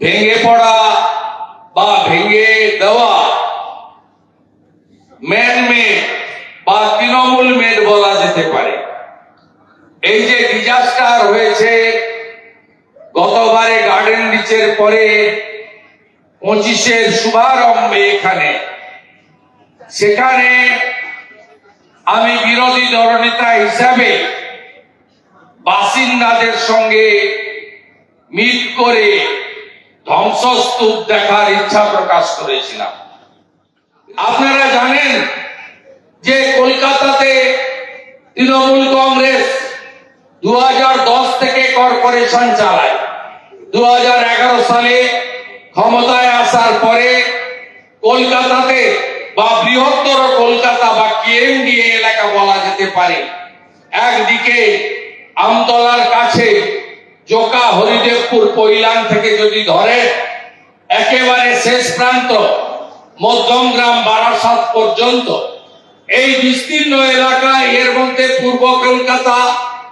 ভেঙে পড়া বা ভেঙে দেওয়া ম্যানমেড বা তৃণমূল মেড বলা যেতে পারে। এই যে ডিজাস্টার হয়েছে গতবারে গার্ডেন রিচের পরে পঁচিশের শুভারম্ভে এখানে। সেখানে আমি বিরোধী দলনেতা হিসাবে বাসিন্দাদের সঙ্গে মিট করে ধ্বংসস্তূপ দেখার ইচ্ছা প্রকাশ করেছিলাম। আপনারা জানেন যে কলকাতাতে তৃণমূল কংগ্রেস দুহাজার দশ থেকে কর্পোরেশন চালায়। দুহাজার এগারো সালে ক্ষমতায় আসার পরে কলকাতাতে বা বৃহত্তর কলকাতা বা কেএমডিএ এলাকা বলা যেতে পারে। একদিকে আমতলার কাছে জোকা হরিদেবপুর কৈলান থেকে যদি ধরে একেবারে শেষ প্রান্ত মধ্যমগ্রাম বারাসাত পর্যন্ত। এই বিস্তীর্ণ এলাকায় এর মধ্যে পূর্ব কলকাতা,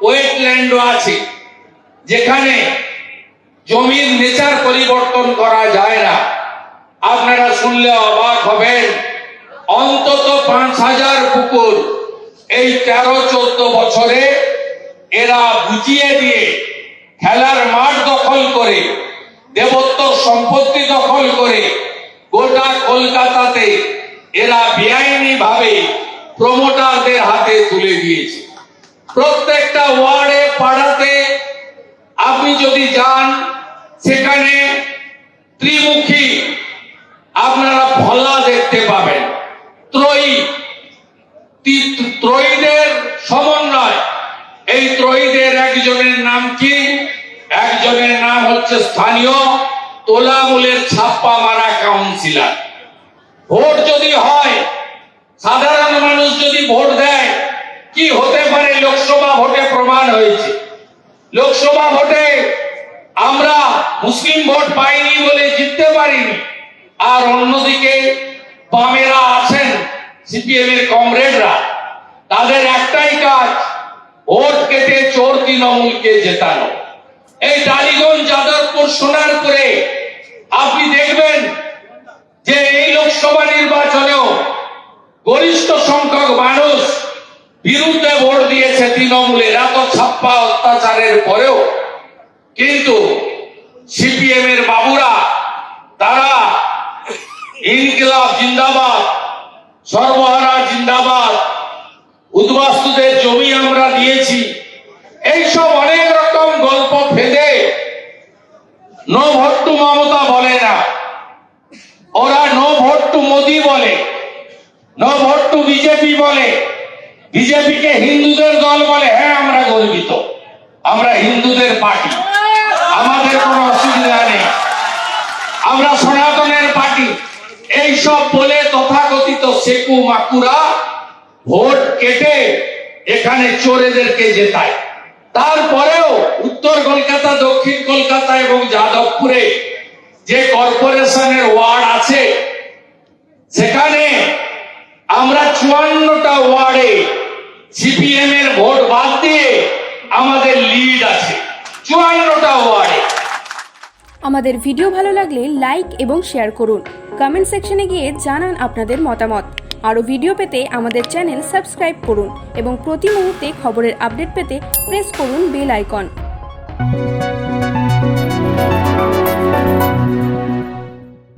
ওয়েটল্যান্ডও আছে, যেখানে জমির নেচার পরিবর্তন করা যায় না। আপনারা শুনলে অবাক হবেন, অন্তত পাঁচ হাজার পুকুর এই তেরো চোদ্দ বছরে এরা বুঝিয়ে দিয়ে, খেলার মাঠ দখল করে দেবত্ব গোটা কলকাতাতে এরা বেআইনি ভাবে প্রমোটারদের হাতে তুলে দিয়েছে। প্রত্যেকটা ওয়ার্ডে, পাড়াতে আপনি যদি যান, সেখানে ত্রিমুখী আপনারা ফলা দেখতে পাবেন। ত্রয়ী। ত্রয়ীদের সমন্বয়। এই ত্রয়ীদের একজনের নাম কি? একজনের নাম হচ্ছে স্থানীয় তোলামূলের ছাপ্পা মারা কাউন্সিলর। ভোট যদি হয়, সাধারণ মানুষ যদি ভোট দেয়, কি হতে পারে লোকসভা ভোটে প্রমাণ হয়েছে? লোকসভা ভোটে আমরা মুসলিম ভোট পাইনি বলে জিততে পারিনি। আর অন্যদিকে বামেরা আছেন সিপিএম এর কমরেডরা। তাদের একটাই কাজ, ভোট কেটে চোর তৃণমূলকে জেতানো। এই টালিগঞ্জ, যাদবপুর, সোনারপুরে আপনি দেখবেন যে এই লোকসভা নির্বাচনেও গরিষ্ঠ সংখ্যক মানুষ বিরুদ্ধে ভোট দিয়েছে তৃণমূলের এত ছাপ্পা অত্যাচারের পরেও। কিন্তু সিপিএম এর বাবুরা, তারা ইনকিলাব জিন্দাবাদ, সর্বহারা জিন্দাবাদ, উদ্বাস্তুদের জমি আমরা দিয়েছি। এইসব অনেক রকম গল্প ফেলে নো ভোট টু মমতা বলে না। ওরা নো ভোট টু মোদি বলে নো ভোট টু বিজেপি বলে। বিজেপিকে হিন্দুদের দল বলে হ্যাঁ আমরা গর্বিত। আমরা হিন্দুদের পার্টি। আমাদের কোনো অসুবিধা নেই। আমরা সনাতনের পার্টি। এইসব বলে তথাকথিত সেকু মাকুরা ভোট কেটে এখানে চোরেদেরকে জেতায়। তারপরেও উত্তর কলকাতা, দক্ষিণ কলকাতা এবং যাদবপুরে যে কর্পোরেশনের ওয়ার্ড আছে, সেখানে আমরা চুয়ান্নটা ওয়ার্ডে সিপিএম এর ভোট বাদ দিয়ে আমাদের লিড আছে। চুয়ান্নটা ওয়ার্ডে। আমাদের ভিডিও ভালো লাগলে লাইক এবং শেয়ার করুন। কমেন্ট সেকশনে গিয়ে জানান আপনাদের মতামত। আরও ভিডিও পেতে আমাদের চ্যানেল সাবস্ক্রাইব করুন এবং প্রতি মুহূর্তে খবরের আপডেট পেতে প্রেস করুন বেল আইকন।